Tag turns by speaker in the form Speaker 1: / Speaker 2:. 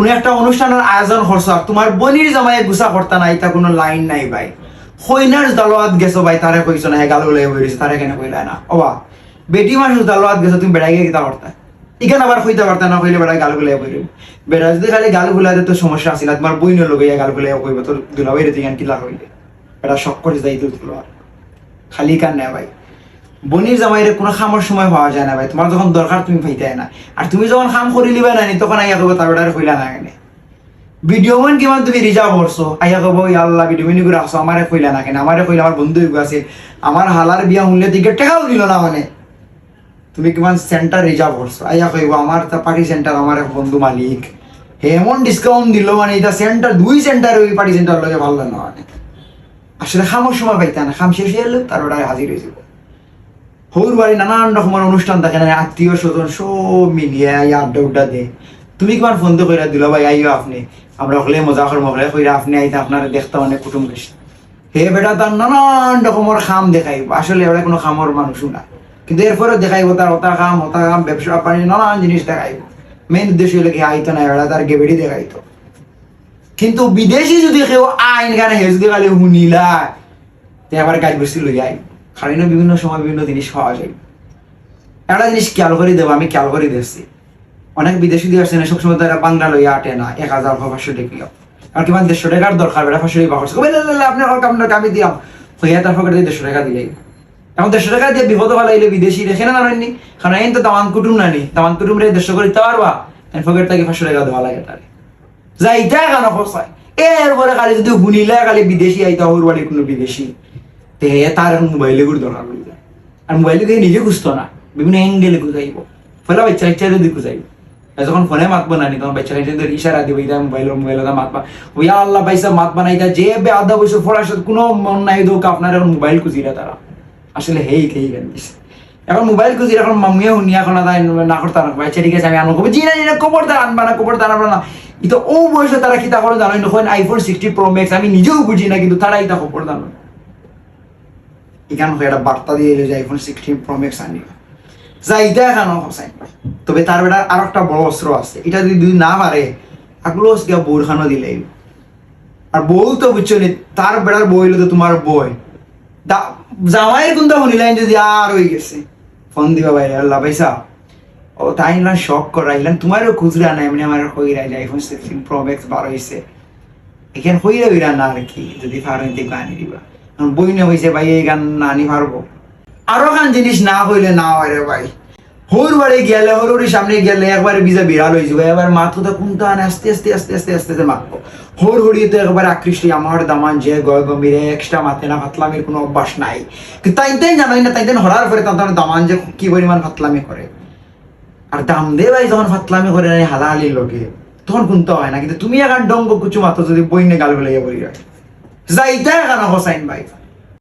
Speaker 1: কোনো একটা অনুষ্ঠানের আয়োজন করছ তোমার বনির জামাইয়ে গুছা করতা নাই তা কোনো লাইন নাই ভাই। হইনার দালোয়াত গেছো ভাই তারে কইছো না, হে গাল উলাই বইরিছে তারে কেন কইলা না। ওবা বেটি মানুষ দালোয়াত গেছো, তুমি বেড়াই গিয়ে কিতা করতা ইখান আবার কইতে পারতা না কইলে বেড়াই গাল গুলাই বইরিব বেড়া যদি খালি গাল গুলাইতে তো সমস্যা আছিল তোমার বইনের লগে গাল গুলাই কইব তোর দুলাবাই রে কিলা কইলে বেড়া শখ করে যাই তুই খালি কান ভাই। বনির জামাইরে কোনো খামর সময় পাওয়া যায় না ভাই। তোমার যখন দরকার তুমি পাইতে না। আর তুমি যখন খাম করি লিবা না তখন আইয়া কব তার বেটারে কইলা না কেন। ভিডিও মান কিমান তুমি রিজার্ভ করছ আইয়া কব আল্লাহ, ভিডিও মিনি করে আসছো আমারে কইলা না কেন, আমারে কইলা আমার বন্ধু আছে, আমার হালার বিয়া মূল্য দিকে টাকাও দিল না মানে। তুমি কিমান সেন্টার রিজার্ভ করছ আইয়া কইব, আমার পার্টি সেন্টার, আমার এক বন্ধু মালিক এমন ডিসকাউন্ট দিল মানে এটা সেন্টার, দুই সেন্টার ওই পার্টি সেন্টার লগে ভালো না মানে। আসলে খামর সময় পাইতে না, খাম শেষ হয়ে এলো তার বেটায় হাজির হয়েছিল হৌর বাড়ি নানান রকমের অনুষ্ঠান থাকে না আত্মীয় স্বজন সব মিলিয়ে আড্ডা উড্ডা দে তুমি কিমান ফোন তো কইরা দিল, ভাই, আইও আপনি। আমরা হলে মজা করব, হলে কইরা আপনি আইতে, আপনার দেখতে অনেক কুটুম বেশি হে বেটা, তার নানান রকমের খাম দেখাইব আসলে ওরা কোনো খামর মানুষও না। কিন্তু এরপরে দেখাইব, তার ওটা খাম ওটা খাম, ব্যবসা পানি নানান জিনিস দেখাইব। মেইন উদ্দেশ্য হলো কি, আইতো না, এরা তার গেবেড়ি দেখাইতো। কিন্তু বিদেশি যদি কেউ আইন গানে হে যদি খালি শুনিলা গাছ বসি লই আই খালি বিভিন্ন সময় বিভিন্ন জিনিস খাওয়া যায়। একটা জিনিস খেয়াল করে দেবো, আমি খেয়াল করে দিচ্ছি অনেক বিদেশি দিয়ে আসছে না সবসময় তারা বাংলা লইয়া আটে না, এক হাজার পাঁচশো টাকা আর কিমান দেড়শো টাকার দরকার, বেড়া পাঁচশো টাকা পাঁচশো। আপনার হক আপনার আমি দিলাম হইয়া তার পকেটে দেড়শো টাকা দিলেই। এখন দেড়শো টাকা দিয়ে বিপদ ভালো আইলে বিদেশি রেখে না নারেননি কারণ এই তো দামান কুটুম নানি। দামান কুটুম রে দেড়শো করে দিতে পারবা? পকেট থেকে পাঁচশো টাকা দেওয়া লাগে তারে। যাইতা কেন খসায় এরপরে খালি যদি শুনিলে খালি বিদেশি আইতা ওর বাড়ির কোনো বিদেশি। তে তার এখন মোবাইলে গুলো দরকার পড়ে যায় আর মোবাইলে দিয়ে নিজে খুঁজতো না বিভিন্ন অ্যাঙ্গেলে খুঁজাইব ফলে বাচ্চা বাচ্চা যদি খুঁজাইব যখন ফোনে মাতবো না নি তখন বাচ্চা বাচ্চা ইশারা দিব ইতা মোবাইল মোবাইল মাতবা ওই আল্লাহ বাইসা মাত বানাইতা যে বে আধা বছর পড়ার সাথে কোনো মন নাই দোক আপনার এখন মোবাইল খুঁজিরা তারা আসলে হেই খেই গান এখন মোবাইল খুঁজি এখন মামিয়া শুনি এখন না করতে না বাচ্চা ঠিক আছে আমি আনব জি না জি না কবর দান আনবা না কবর আনবা না ইতো ও বয়সে তারা কিতা করে জানো নখন আইফোন সিক্সটি প্রো ম্যাক্স আমি নিজেও বুঝি না কিন্তু তারা ইতা খবর জানো এখান হয়ে একটা বার্তা দিয়ে এলো যে আইফোন সিক্সটিন প্রো ম্যাক্স আনি যাইতে এখানো হোসাইন তবে তার বেটার আর একটা বড় অস্ত্র আছে। এটা যদি দুই না পারে আগলোস গিয়া বউর খানো দিলেই আর বউ তো বুঝছ নি তার বেড়ার বই হইল তো তোমার বই জামাইয়ের কোনটা শুনিলেন যদি আর হয়ে গেছে। ফোন দিবা বাইরে আল্লাহ পয়সা ও তাই না শখ করাইলেন তোমারও খুচরা নাই মানে আমার হইরা যায় আইফোন সিক্সটিন প্রো ম্যাক্স বার হয়েছে এখানে হইরা হইরা না আর কি যদি দিকে আনি দিবা বই না হয়েছে ভাই, এই গান না আনি পারব। আরও গান জিনিস না হইলে না হয় রে ভাই। হর বাড়ি গেলে হরুর সামনে গেলে একবারে বিজা বিড়াল হয়ে যাবে। এবার মাথা কোনটা আনে? আস্তে আস্তে আস্তে আস্তে আস্তে আস্তে মাখবো। হর হরিয়ে তো একবার আকৃষ্টি, আমার দামান যে গয় গম্ভীরে এক্সট্রা মাথে না ফাতলামির কোনো অভ্যাস নাই। তাই তাই জানাই না, তাই তাই হরার পরে তাদের দামান যে কি পরিমাণ ফাতলামি করে। আর দাম দে ভাই, যখন ফাতলামি করে নাই হালাহালির লোকে। তখন কোনটা হয় না? কিন্তু তুমি এখন ডঙ্গ কুচু মাথা যদি বইনে গাল ফেলে বলি যাইতে কেন হোসাইন ভাই